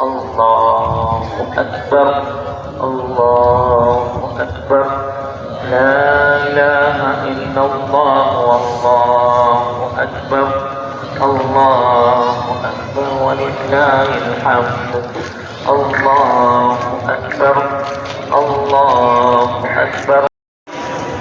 الله. أكبر. الله أكبر. لا إله إلا الله. والله أكبر. الله أكبر. ولله الحمد. الله أكبر. الله أكبر.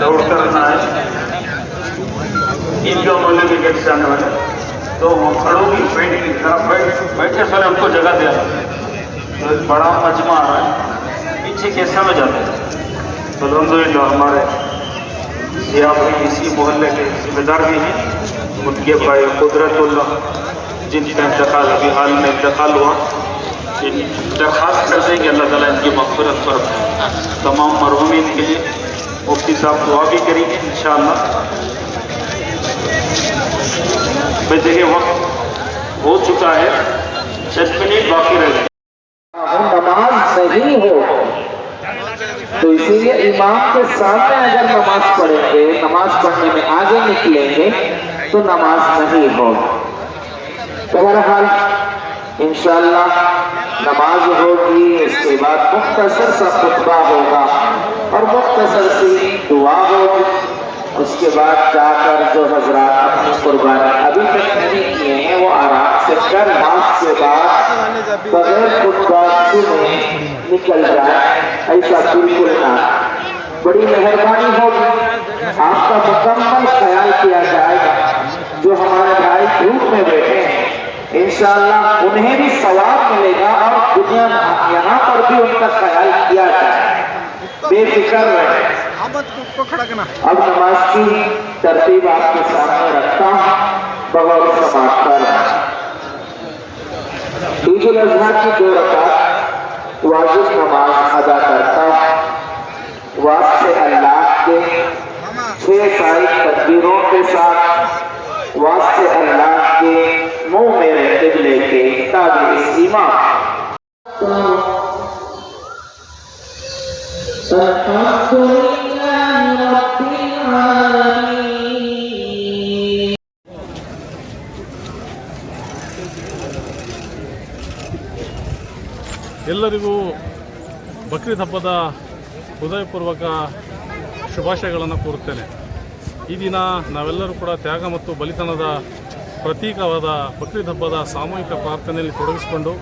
دوڑ کرنا ہے ان کا بھی گیٹ سے آنے والے تو وہ کھڑوں گی بیٹھ کی طرف بیٹھ بیٹھ کے سارے ہم کو جگہ دیا تو ایک بڑا مجمع آ رہا ہے پیچھے کیسا میں جاتے ہیں تو الحمد جو ہمارے سیاح اسی محلے کے ذمہ دار بھی ہیں ان کے بھائی قدرت اللہ جن کا انتقال ابھی حال میں انتقال ہوا درخواست کرتے ہیں کہ اللہ تعالیٰ ان کی مغفرت پر تمام مرحومین کے لیے مفتی صاحب دعا بھی کریں گے انشاءاللہ۔ بھائی دیکھیں وقت ہو چکا ہے چھ منٹ باقی رہ گئے۔ نماز صحیح ہو، تو اسی لیے امام کے سامنے اگر نماز پڑھیں گے، نماز پڑھنے میں آگے نکلیں گے، تو نماز نہیں ہو۔ تو بہرحال، انشاءاللہ نماز ہوگی، اس کے بعد مختصر سا خطبہ ہوگا۔ اور مختصر سی دعا ہوگی اس کے بعد جا کر جو حضرات اپنی قربانی ابھی تک نہیں کیے ہیں، وہ آرام سے کر ماس کے بعد بغیر خودکاشی میں نکل جائے ایسا بالکل نہ۔ بڑی مہربانی ہوگی۔ آپ کا مکمل خیال کیا جائے گا جو ہمارے بھائی دھوپ میں بیٹھے ہیں۔ انشاءاللہ انہیں بھی ثواب ملے گا اور دنیا یہاں پر بھی ان کا خیال کیا جائے۔ بے فکر رہے۔ اب نماز کی ترتیب آپ کے سامنے رکھتا ہوں بغور سماج کر عید الاضحیٰ کی دو رکعت واجب نماز ادا کرتا ہوں۔ واپ سے اللہ کے چھ سائی تدبیروں کے ساتھ واسطے اللہ کے منہ میں رہتے لے کے تابع امام۔ ಎಲ್ಲರಿಗೂ ಬಕ್ರೀದ್ ಹಬ್ಬದ ಹೃದಯಪೂರ್ವಕ ಶುಭಾಶಯಗಳನ್ನು ಕೋರುತ್ತೇನೆ. ಈ ದಿನ ನಾವೆಲ್ಲರೂ ಕೂಡ ತ್ಯಾಗ ಮತ್ತು ಬಲಿತನದ ಪ್ರತೀಕವಾದ ಬಕ್ರೀದ್ ಹಬ್ಬದ ಸಾಮೂಹಿಕ ಪ್ರಾರ್ಥನೆಯಲ್ಲಿ ತೊಡಗಿಸಿಕೊಂಡು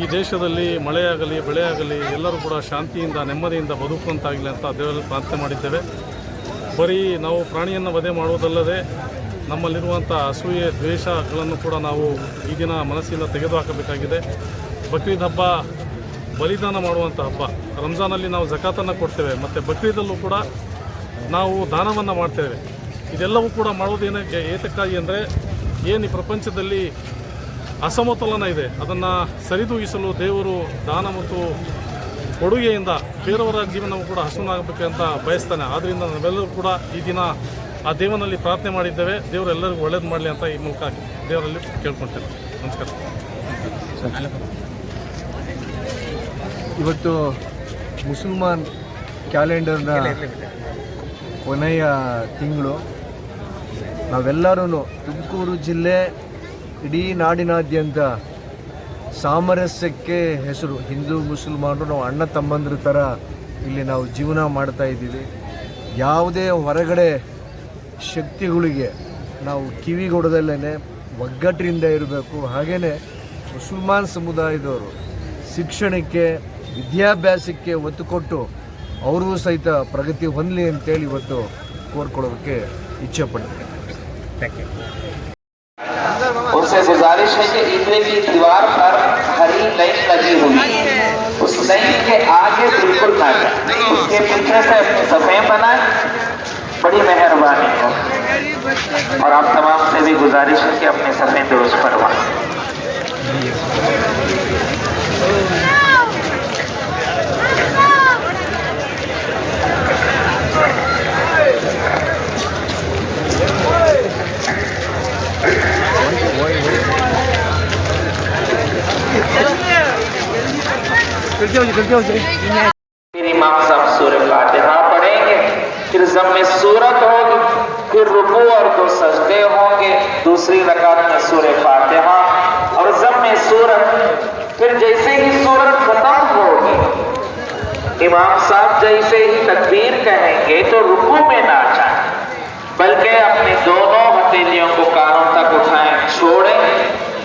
ಈ ದೇಶದಲ್ಲಿ ಮಳೆಯಾಗಲಿ, ಬೆಳೆಯಾಗಲಿ ಎಲ್ಲರೂ ಕೂಡ ಶಾಂತಿಯಿಂದ, ನೆಮ್ಮದಿಯಿಂದ ಬದುಕುವಂತಾಗಲಿ ಅಂತ ದೇವರಲ್ಲಿ ಪ್ರಾರ್ಥನೆ ಮಾಡಿದ್ದೇವೆ. ಬರೀ ನಾವು ಪ್ರಾಣಿಯನ್ನು ವಧೆ ಮಾಡುವುದಲ್ಲದೆ ನಮ್ಮಲ್ಲಿರುವಂಥ ಅಸೂಯೆ, ದ್ವೇಷಗಳನ್ನು ಕೂಡ ನಾವು ಈ ದಿನ ಮನಸ್ಸಿಂದ ತೆಗೆದುಹಾಕಬೇಕಾಗಿದೆ. ಬಕ್ರೀದ್ ಹಬ್ಬ ಬಲಿದಾನ ಮಾಡುವಂಥ ಹಬ್ಬ. ರಂಜಾನಲ್ಲಿ ನಾವು ಜಕಾತನ್ನು ಕೊಡ್ತೇವೆ, ಮತ್ತು ಬಕ್ರೀದಲ್ಲೂ ಕೂಡ ನಾವು ದಾನವನ್ನು ಮಾಡ್ತೇವೆ. ಇದೆಲ್ಲವೂ ಕೂಡ ಮಾಡೋದೇನಕ್ಕೆ ಏತಕ್ಕಾಗಿ ಅಂದರೆ, ಏನು ಈ ಪ್ರಪಂಚದಲ್ಲಿ ಅಸಮತೋಲನ ಇದೆ. ಅದನ್ನು ಸರಿದೂಗಿಸಲು ದೇವರು ದಾನ ಮತ್ತು ಕೊಡುಗೆಯಿಂದ ಬೇರೆಯವರ ಜೀವನವು ಕೂಡ ಹಸುನಾಗಬೇಕಂತ ಬಯಸ್ತಾನೆ. ಆದ್ದರಿಂದ ನಾವೆಲ್ಲರೂ ಕೂಡ ಈ ದಿನ ಆ ದೇವನಲ್ಲಿ ಪ್ರಾರ್ಥನೆ ಮಾಡಿದ್ದೇವೆ. ದೇವರು ಎಲ್ಲರಿಗೂ ಒಳ್ಳೇದು ಮಾಡಲಿ ಅಂತ ಈ ಮೂಲಕ ದೇವರಲ್ಲಿ ಕೇಳ್ಕೊಳ್ತೇನೆ. ನಮಸ್ಕಾರ. ಇವತ್ತು ಮುಸಲ್ಮಾನ್ ಕ್ಯಾಲೆಂಡರ್ನ ಕೊನೆಯ ತಿಂಗಳು. ನಾವೆಲ್ಲರೂ ತುಮಕೂರು ಜಿಲ್ಲೆ ಇಡೀ ನಾಡಿನಾದ್ಯಂತ ಸಾಮರಸ್ಯಕ್ಕೆ ಹೆಸರು. ಹಿಂದೂ, ಮುಸಲ್ಮಾನರು ನಾವು ಅಣ್ಣ ತಮ್ಮಂದ್ರ ಥರ ಇಲ್ಲಿ ನಾವು ಜೀವನ ಮಾಡ್ತಾ ಇದ್ದೀವಿ. ಯಾವುದೇ ಹೊರಗಡೆ ಶಕ್ತಿಗಳಿಗೆ ನಾವು ಕಿವಿಗೊಡದಲ್ಲೇ ಒಗ್ಗಟ್ಟಿನಿಂದ ಇರಬೇಕು. ಹಾಗೆಯೇ ಮುಸಲ್ಮಾನ್ ಸಮುದಾಯದವರು ಶಿಕ್ಷಣಕ್ಕೆ, ವಿದ್ಯಾಭ್ಯಾಸಕ್ಕೆ ಒತ್ತು ಕೊಟ್ಟು ಅವರೂ ಸಹಿತ ಪ್ರಗತಿ ಹೊಂದಲಿ ಅಂತೇಳಿ ಇವತ್ತು ಕೋರ್ಕೊಳ್ಳೋದಕ್ಕೆ ಇಚ್ಛೆ ಪಡ್ತೀನಿ. سے گزارش ہے کہ اتنے کی دیوار پر ہری لائن لگی ہوئی اس لائن کے آگے بالکل نہ جائے اس کے پیچھے سے اپنی بنائے بڑی مہربانی ہو۔ اور آپ تمام سے بھی گزارش ہے کہ اپنے صفحیں درست کروائیں جلدی امام صاحب سور فاتحہ پڑھیں گے پھر ضم صورت ہوگی پھر رکوع اور دو سجدے ہوں گے دوسری رکعت میں سورہ فاتحہ اور ضم صورت پھر جیسے ہی صورت ختم ہوگی امام صاحب جیسے ہی تکبیر کہیں گے تو رکوع میں نہ جائیں بلکہ اپنے دونوں ہتھیلیوں کو کانوں تک اٹھائیں، چھوڑیں،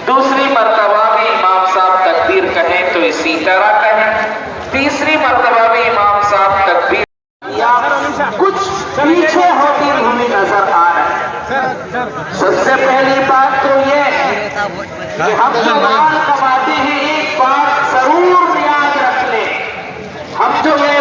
دوسری مرتبہ بھی امام صاحب تکبیر کہیں تو اسی طرح کچھ پیچھے ہوتی ہمیں نظر آ رہے ہیں۔ سب سے پہلی بات تو یہ کہ ہم جو مال کماتے ہیں ایک بات ضرور یاد رکھ لیں۔ ہم جو یہ